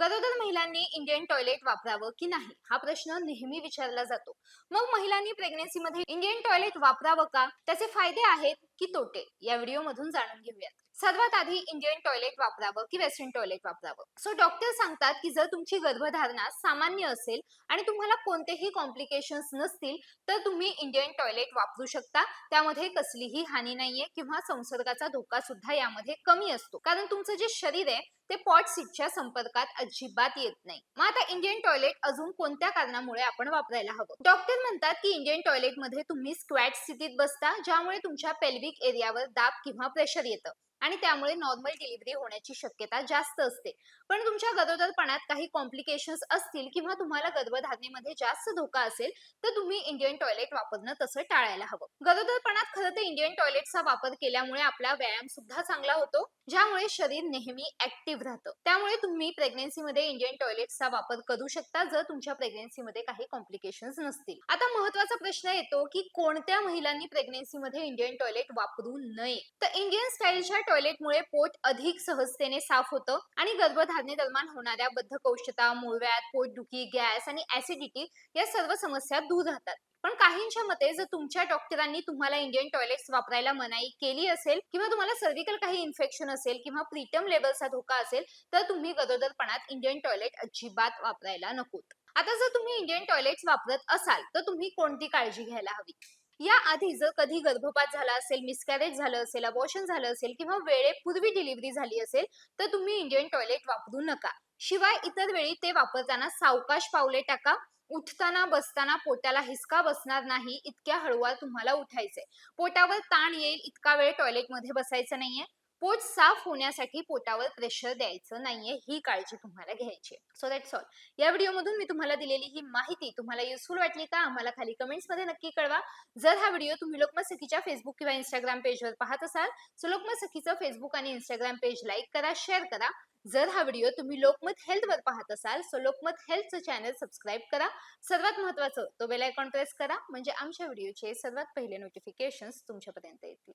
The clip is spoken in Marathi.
गरोदर महिलांनी इंडियन टॉयलेट वापरावं की नाही हा प्रश्न नेहमी विचारला जातो. मग महिलांनी प्रेग्नेसीमध्ये इंडियन टॉयलेट वापरावं का? त्याचे फायदे आहेत की तोटे? या व्हिडिओ मधून जाणून घेऊयात. सर्वात आधी इंडियन टॉयलेट वापरावं की वेस्टर्न टॉयलेट वापरावं? सो डॉक्टर सांगतात की जर तुमची गर्भधारणा सामान्य असेल आणि तुम्हाला कोणतेही कॉम्प्लिकेशन्स नसतील तर तुम्ही इंडियन टॉयलेट वापरू शकता. त्यामध्ये कसलीही हानी नाहीये किंवा संसर्गाचा धोका सुद्धा यामध्ये कमी असतो. कारण तुमचं जे शरीर आहे ते पॉट सीटच्या संपर्कात अजिबात येत नाही. मग आता इंडियन टॉयलेट अजून कोणत्या कारणामुळे आपण वापरायला हवं? डॉक्टर म्हणतात की इंडियन टॉयलेटमध्ये तुम्ही स्क्वॅट स्थितीत बसता ज्यामुळे तुमच्या पेल्विक एरियावर दाब किंवा प्रेशर येतं. आणि त्यामुळे नॉर्मल डिलिव्हरी होण्याची शक्यता जास्त असते. पण तुमच्या गरोदरपणात काही कॉम्प्लिकेशन्स असतील किंवा तुम्हाला गर्भधारणेमध्ये जास्त धोका असेल तर तुम्ही इंडियन टॉयलेट वापरणं तसं टाळायला हवं. गरोदरपणात खरं तर इंडियन टॉयलेटचा वापर केल्यामुळे आपला व्यायाम सुद्धा चांगला होतो ज्यामुळे शरीर नेहमी ऍक्टिव्ह राहतं. त्यामुळे तुम्ही प्रेग्नेन्सीमध्ये इंडियन टॉयलेटचा वापर करू शकता जर तुमच्या प्रेग्नेन्सीमध्ये काही कॉम्प्लिकेशन्स नसतील. आता महत्त्वाचा प्रश्न येतो की कोणत्या महिलांनी प्रेग्नेन्सीमध्ये इंडियन टॉयलेट वापरू नये? तर इंडियन स्टाईलच्या टॉयलेटमुळे पोट अधिक सहजतेने साफ होतं आणि गर्भधारणे दरम्यान होणाऱ्या बद्धकौशता मुळव्यात पोटदुखी गॅस आणि ऍसिडिटी या सर्व समस्या दूर राहतात. पण काहींच्या मते जर तुमच्या डॉक्टरांनी तुम्हाला इंडियन टॉयलेट्स वापरायला मनाई केली असेल किंवा तुम्हाला सर्विकल काही इन्फेक्शन असेल किंवा प्रीटम लेवलचा धोका असेल तर तुम्ही गरोदरपणात इंडियन टॉयलेट अजिबात वापरायला नकोत. आता जर तुम्ही इंडियन टॉयलेट्स वापरत असाल तर तुम्ही कोणती काळजी घ्यायला हवी? या आधी जर कधी गर्भपात झाला असेल मिसकॅरेज झालं असेल अबॉर्शन झालं असेल किंवा वेळेपूर्वी डिलिव्हरी झाली असेल तर तुम्ही इंडियन टॉयलेट वापरू नका. शिवाय इतर वेळी ते वापरताना सावकाश पावले टाका. उठताना बसताना पोटाला हिसका बसणार नाही इतक्या हळूवार तुम्हाला उठायचंय. पोटावर ताण येईल इतका वेळ टॉयलेटमध्ये बसायचं नाहीये. पोट साफ होण्यासाठी पोटावर प्रेशर द्यायचं नाहीये ही काळजी तुम्हाला घ्यायची सो दॅट्स ऑल या व्हिडिओमधून मी तुम्हाला दिलेली ही माहिती तुम्हाला युजफुल वाटली का आम्हाला खाली कमेंट्समध्ये नक्की कळवा. जर हा व्हिडिओ तुम्ही लोकमत सखीच्या फेसबुक किंवा इंस्टाग्राम पेजवर पाहत असाल सो लोकमत सखीचं फेसबुक आणि इंस्टाग्राम पेज लाईक करा शेअर करा. जर हा व्हिडिओ तुम्ही लोकमत हेल्थवर पाहत असाल सो लोकमत हेल्थचं चॅनल सबस्क्राईब करा. सर्वात महत्वाचं तो बेल आयकॉन प्रेस करा. म्हणजे आमच्या व्हिडिओचे सर्वात पहिले नोटिफिकेशन्स तुमच्यापर्यंत येतील.